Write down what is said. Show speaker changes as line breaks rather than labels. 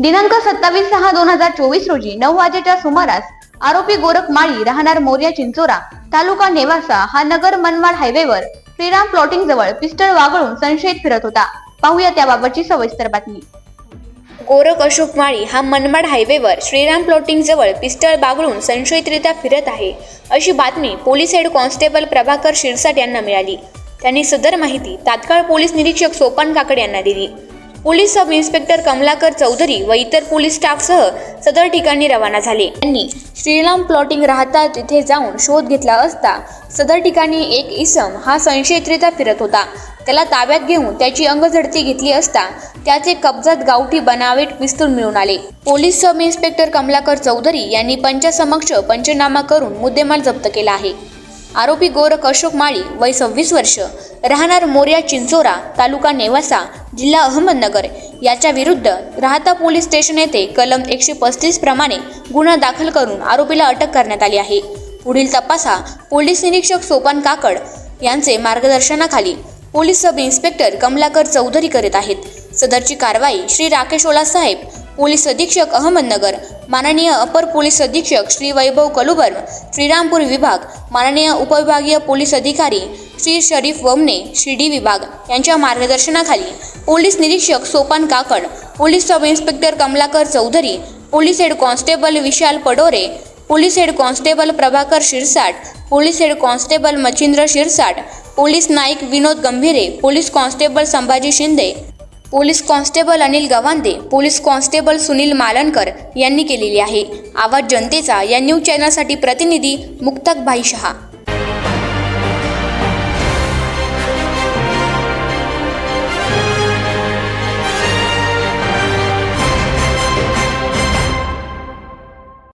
दिनांक सत्तावीस सहा दोन हजार चोवीस रोजी नऊ वाजेच्या सुमारास आरोपी गोरख माळी राहणार मोर्या चिंचोरा तालुका नेवासा हा नगर मनमाड हायवेवर श्रीराम प्लॉटिंग जवळ पिस्टल वागळून संशयित फिरत होता. पाहूया त्याबाबतची सविस्तर बातमी.
गोरख अशोक माळी हा मनमाड हायवेवर श्रीराम प्लॉटिंग जवळ पिस्टल बागळून संशयितरित्या फिरत आहे अशी बातमी police head constable Prabhakar Shirsat यांना मिळाली. त्यांनी सदर माहिती तात्काळ पोलीस निरीक्षक सोपान काकडे यांना दिली. Police sub inspector Kamalakar Chaudhari व इतर पोलीस स्टाफसह सदर ठिकाणी रवाना झाले. त्यांनी श्रीराम प्लॉटिंग राहता तिथे जाऊन शोध घेतला असता सदर ठिकाणी एक इसम हा संशयितरित्या फिरत होता. त्याला ताब्यात घेऊन त्याची अंगझडती घेतली असता त्याचे कब्जात गावठी बनावेट पिस्तूल मिळून आले. Police sub inspector Kamalakar Chaudhari यांनी पंचासमक्ष पंचनामा करून मुद्देमाल जप्त केला आहे. आरोपी गोरख अशोक माळी वय सव्वीस वर्ष राहणार मोर्या चिंचोरा तालुका नेवासा जिल्हा अहमदनगर. याच्या विरुद्ध राहता पोलीस स्टेशन येथे कलम एकशे पस्तीस प्रमाणे गुन्हा दाखल करून आरोपीला अटक करण्यात आली आहे. पुढील तपासा पोलीस निरीक्षक सोपान काकड यांचे मार्गदर्शनाखाली police sub inspector Kamalakar Chaudhari करीत आहेत. सदरची कारवाई श्री राकेश ओला साहेब पोलीस अधीक्षक अहमदनगर माननीय अपर पोलीस अधीक्षक श्री वैभव कलुबर श्रीरामपूर विभाग माननीय उपविभागीय पोलीस अधिकारी श्री शरीफ वमने शिर्डी विभाग यांच्या मार्गदर्शनाखाली पोलीस निरीक्षक Sopan Kakad police sub inspector Kamalakar Chaudhari police head constable Vishal Padore police head constable Prabhakar Shirsat police head constable Machhindra Shirsat police Naik Vinod Gambhire police constable Sambhaji Shinde police constable Anil Gavande police constable Sunil Malankar यांनी केलेली आहे. आवाज जनतेचा या news चॅनलसाठी प्रतिनिधी मुक्ताक भाई शहा.